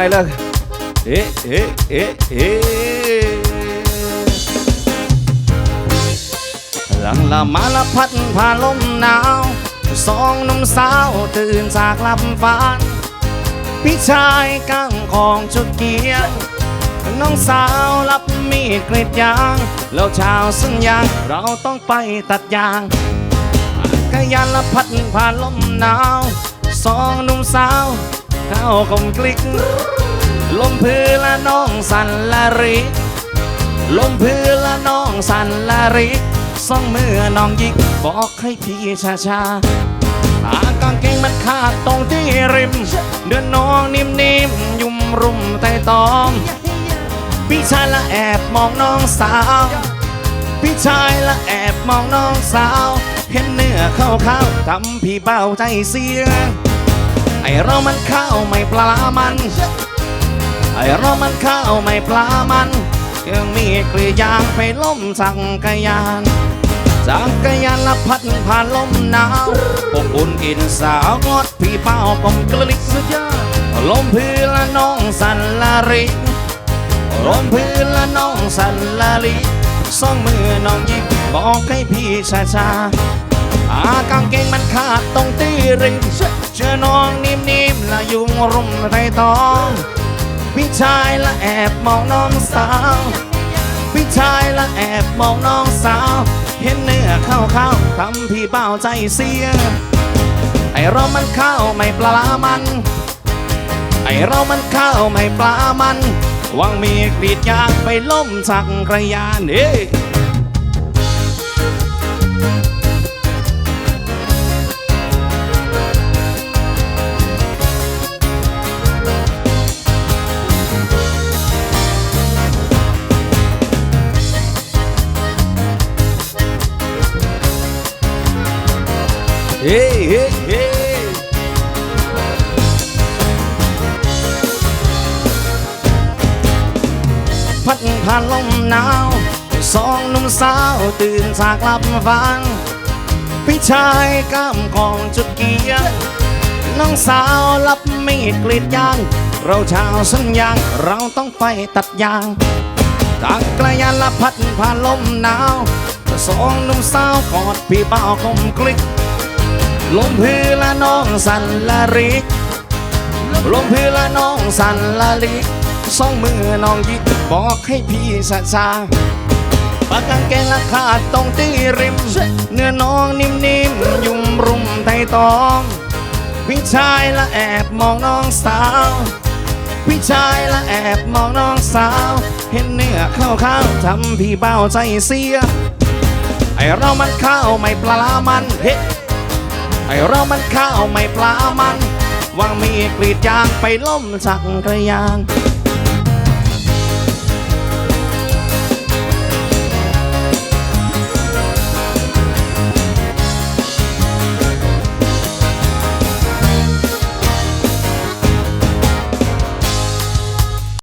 ไปเลยเอ๊ะเอ๊ะเอ๊ะเอ๊ะหลังละมาละพัดผ่านลมหนาว สองนุ่มสาวตื่นจากหลับฝัน พี่ชายก้างของจุดเกียร์น้องสาวรับมีดกรีดยาง แล้วชาวสัญญางเราต้องไปตัดยางกยันละพัดผ่านลมหนาว สองนุ่มสาว เข้ากลมกลิก ลมพื้นละน้องสันละริกลมพื้นละน้องสันละริกสองมือน้องยิกบอกให้พี่ช้าช้าตากางเกงมันขาดตรงที่ริม เดือนน้องนิ่มๆยุ่มรุมใต้ตอม พี่ชายละแอบมองน้องสาว พี่ชายละแอบมองน้องสาว เห็นเนื้อเข้าเข้าๆทำพี่เบาใจเสีย ไอเรามันข้าวไม่ปลามัน ไอเรามันข้าวไม่ปลามันยังมีกลียางไปล้มสังกยานจังกยานละพัดผ่านลมหนาวอบอุ่นกินสาวงดพี่เป้ากลมกลิกสุดยอดลมพื้นละน้องสันละริลมพื้นละน้องสันละลิสองมือน้องยิกบอกให้พี่ช้าชาๆอากางเกงมันขาดตรงตีริม เจอน้องนิ่มๆละยุงรุมไรตองพี่ชายละแอบมองน้องสาวพี่ชายละแอบมองน้องสาว เห็นเนื้อเข้าเข้าๆทำพี่เบ้าใจเสีย ไอเรามันข้าวไม่ปลามัน ไอเรามันข้าวไม่ปลามันหวังมีกรีดยางไปล้มสักกระยานเอ้ ยเฮ้เฮ้เฮ้พัดผ่านลมหนาวสองหนุ่มสาวตื่นจากหลับฝันพี่ชายก้ามของจุดเกียร์น้องสาวรับมีดกรีดยาง เราชาวสัญญางเราต้องไปตัดยางจักรยานละพัดผ่านลมหนาวสองหนุ่มสาวกอดพี่เป้าคมกลิก ลมพื้นละน้องสันละริกลมพื้นละน้องสันละลิกสองมือน้องยิกบอกให้พี่ชาชาปากกางเกงละขาดตรงที่ริม เนื้อน้องนิ่มๆ ยุ่มรุมไทยตองพี่ชายละแอบมองน้องสาวพี่ชายละแอบมองน้องสาว เห็นเนื้อเข้าข้าวๆทำพี่เบ้าใจเสีย ไอเรามันข้าวไม่ปลามันเฮ้ ไอเรามันข้าวไม่ปลามันวางมีกรีดยางไปล้มสักกระยาน